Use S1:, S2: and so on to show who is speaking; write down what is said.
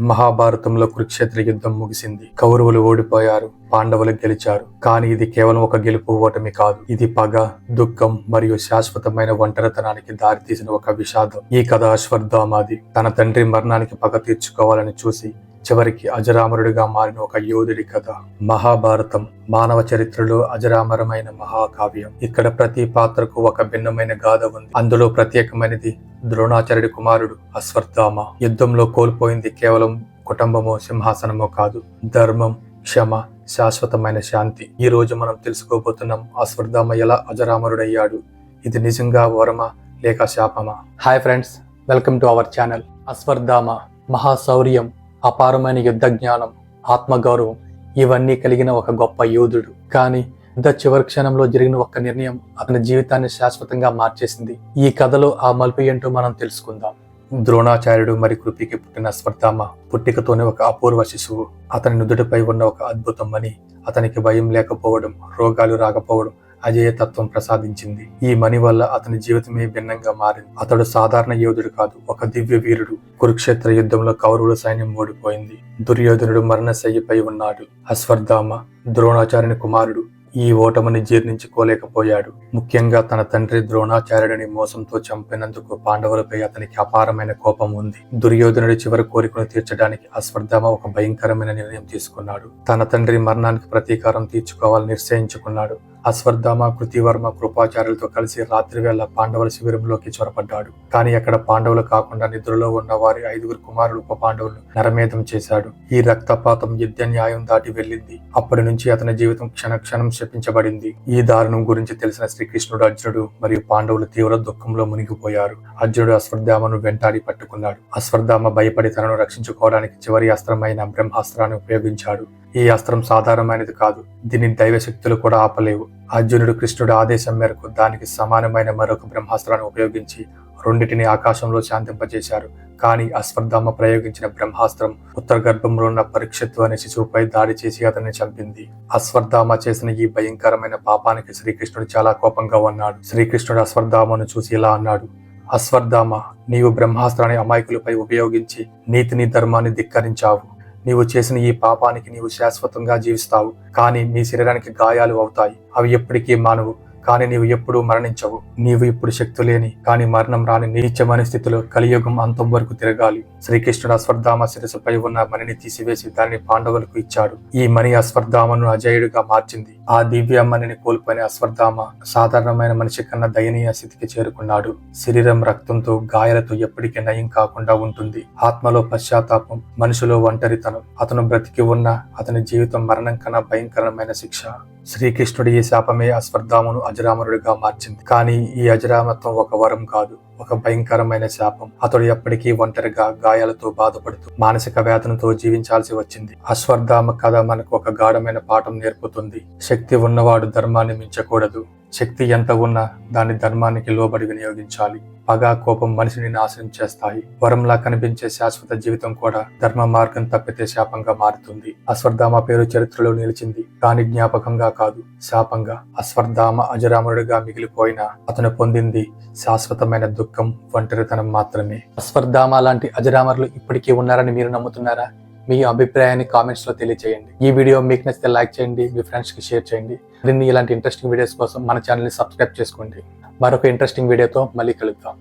S1: మహాభారతంలో కురుక్షేత్ర యుద్ధం ముగిసింది. కౌరవులు ఓడిపోయారు పాండవులు గెలిచారు. కానీ ఇది కేవలం ఒక గెలుపు ఓటమి కాదు. ఇది పగ దుఃఖం మరియు శాశ్వతమైన ఒంటరితనానికి దారితీసిన ఒక విషాదం. ఈ కథ అశ్వర్ధామాది తన తండ్రి మరణానికి పగ తీర్చుకోవాలని చూసి చివరికి అజరామరుడిగా మారిన ఒక యోధుడి కథ. మహాభారతం మానవ చరిత్రలో అజరామరమైన మహాకావ్యం. ఇక్కడ ప్రతి పాత్రకు ఒక భిన్నమైన గాథ ఉంది. అందులో ప్రత్యేకమైనది ద్రోణాచార్యుడి కుమారుడు అశ్వత్థామ. యుద్ధంలో కోల్పోయింది కేవలం కుటుంబమో సింహాసనమో కాదు ధర్మం క్షమ శాశ్వతమైన శాంతి. ఈ రోజు మనం తెలుసుకోబోతున్నాం అశ్వత్థామ ఎలా అజరామరుడయ్యాడు. ఇది నిజంగా వరమ లేక శాపమా? Hi friends welcome to our channel Ashwatthama మహాశౌర్యం. అపారమైన యుద్ధ జ్ఞానం ఆత్మగౌరవం ఇవన్నీ కలిగిన ఒక గొప్ప యోధుడు. కానీ యుద్ధ చివరి క్షణంలో జరిగిన ఒక నిర్ణయం అతని జీవితాన్ని శాశ్వతంగా మార్చేసింది. ఈ కథలో ఆ మలుపు ఏంటో మనం తెలుసుకుందాం. ద్రోణాచార్యుడు మరి కృపికి పుట్టిన స్వర్ధామ పుట్టికతోనే ఒక అపూర్వ శిశువు. అతని నుదుటిపై ఉన్న ఒక అద్భుతం అని అతనికి భయం లేకపోవడం రోగాలు రాకపోవడం అజేయతత్వం ప్రసాదించింది. ఈ మణి వల్ల అతని జీవితమే భిన్నంగా మారింది. అతడు సాధారణ యోధుడు కాదు ఒక దివ్య వీరుడు. కురుక్షేత్ర యుద్ధంలో కౌరవుల సైన్యం ఓడిపోయింది. దుర్యోధనుడు మరణశయ్యపై ఉన్నాడు. అశ్వర్ధామ ద్రోణాచార్యుని కుమారుడు ఈ ఓటమిని జీర్ణించుకోలేకపోయాడు. ముఖ్యంగా తన తండ్రి ద్రోణాచార్యుడిని మోసంతో చంపినందుకు పాండవులపై అతనికి అపారమైన కోపం ఉంది. దుర్యోధనుడి చివరి కోరికను తీర్చడానికి అశ్వర్ధామ ఒక భయంకరమైన నిర్ణయం తీసుకున్నాడు. తన తండ్రి మరణానికి ప్రతీకారం తీర్చుకోవాలని నిశ్చయించుకున్నాడు. అశ్వర్ధామ కృతివర్మ కృపాచార్యులతో కలిసి రాత్రివేళ పాండవుల శిబిరంలోకి చొరపడ్డాడు. కానీ అక్కడ పాండవులు కాకుండా నిద్రలో ఉన్న వారి ఐదుగురు కుమారులు ఉప పాండవులు నరమేధం చేశాడు. ఈ రక్తపాతం యుద్ధ న్యాయం దాటి వెళ్ళింది. అప్పటి నుంచి అతని జీవితం క్షణక్షణం శపించబడింది. ఈ దారుణం గురించి తెలిసిన శ్రీకృష్ణుడు అర్జునుడు మరియు పాండవులు తీవ్ర దుఃఖంలో మునిగిపోయారు. అర్జునుడు అశ్వర్ధామను వెంటాడి పట్టుకున్నాడు. అశ్వర్ధామ భయపడి తనను రక్షించుకోవడానికి చివరి అస్త్రమైన బ్రహ్మాస్త్రాన్ని ఉపయోగించాడు. ఈ అస్త్రం సాధారణమైనది కాదు. దీని దైవ శక్తులు కూడా ఆపలేవు. అర్జునుడు కృష్ణుడు ఆదేశం మేరకు దానికి సమానమైన మరొక బ్రహ్మాస్త్రాన్ని ఉపయోగించి రెండింటిని ఆకాశంలో శాంతింపజేశారు. కానీ అశ్వత్థామ ప్రయోగించిన బ్రహ్మాస్త్రం ఉత్తర గర్భంలో ఉన్న పరీక్షత్తు అనే శిశువుపై దాడి చేసి అతన్ని చంపింది. అశ్వత్థామ చేసిన ఈ భయంకరమైన పాపానికి శ్రీకృష్ణుడు చాలా కోపంగా ఉన్నాడు. శ్రీకృష్ణుడు అశ్వత్థామను చూసి ఇలా అన్నాడు అశ్వత్థామ నీవు బ్రహ్మాస్త్రాన్ని అమాయకులపై ఉపయోగించి నీతిని ధర్మాన్ని ధిక్కరించావు. నీవు చేసిన ఈ పాపానికి నీవు శాశ్వతంగా జీవిస్తావు కానీ నీ శరీరానికి గాయాలు అవుతాయి. అవి ఎప్పటికీ మానవు కానీ నీవు ఎప్పుడూ మరణించవు. నీవు ఇప్పుడు శక్తి లేని కానీ మరణం రాని నీచమైన స్థితిలో కలియుగం అంతం వరకు తిరగాలి. శ్రీకృష్ణుడు అశ్వర్ధామ శిరసుపై ఉన్న మణిని తీసివేసి దాన్ని పాండవులకు ఇచ్చాడు. ఈ మణి అశ్వర్ధామను అజయుడిగా మార్చింది. ఆ దివ్యమ్మని కోల్పోయిన అశ్వర్ధామ సాధారణమైన మనిషి కన్నా దయనీయ స్థితికి చేరుకున్నాడు. శరీరం రక్తంతో గాయాలతో ఎప్పటికీ నయం కాకుండా ఉంటుంది. ఆత్మలో పశ్చాత్తాపం మనిషిలో ఒంటరితనం అతను బ్రతికి ఉన్న అతని జీవితం మరణం కన్నా భయంకరమైన శిక్ష. శ్రీకృష్ణుడి ఈ శాపమే అశ్వర్ధామను అజరామరుడిగా మార్చింది. కానీ ఈ అజరామత్వం ఒక వరం కాదు. ఒక భయంకరమైన శాపం. అతడు ఎప్పటికీ ఒంటరిగా గాయాలతో బాధపడుతూ మానసిక వేదనతో జీవించాల్సి వచ్చింది. అశ్వర్ధామ కథ మనకు ఒక గాఢమైన పాఠం నేర్పుతుంది. శక్తి ఉన్నవాడు ధర్మాన్ని మించకూడదు. శక్తి ఎంత ఉన్నా దాన్ని ధర్మానికి లోబడి వినియోగించాలి. పగ కోపం మనిషిని నాశనం చేస్తాయి. వరంలా కనిపించే శాశ్వత జీవితం కూడా ధర్మ మార్గం తప్పితే శాపంగా మారుతుంది. అశ్వర్ధామ పేరు చరిత్రలో నిలిచింది. కాని జ్ఞాపకంగా కాదు శాపంగా. అశ్వర్ధామ అజరామరుడిగా మిగిలిపోయిన అతను పొందింది శాశ్వతమైన దుఃఖం ఒంటరితనం మాత్రమే. అశ్వర్ధామ లాంటి అజరామరులు ఇప్పటికీ ఉన్నారని మీరు నమ్ముతున్నారా? మీ అభిప్రాయాన్ని కామెంట్స్లో తెలియజేయండి ఈ వీడియో మీకు నచ్చితే లైక్ చేయండి మీ ఫ్రెండ్స్కి షేర్ చేయండి. మరిన్ని ఇలాంటి ఇంట్రెస్టింగ్ వీడియోస్ కోసం మన ఛానల్ని సబ్స్క్రైబ్ చేసుకోండి. మరొక ఇంట్రెస్టింగ్ వీడియోతో మళ్ళీ కలుద్దాం.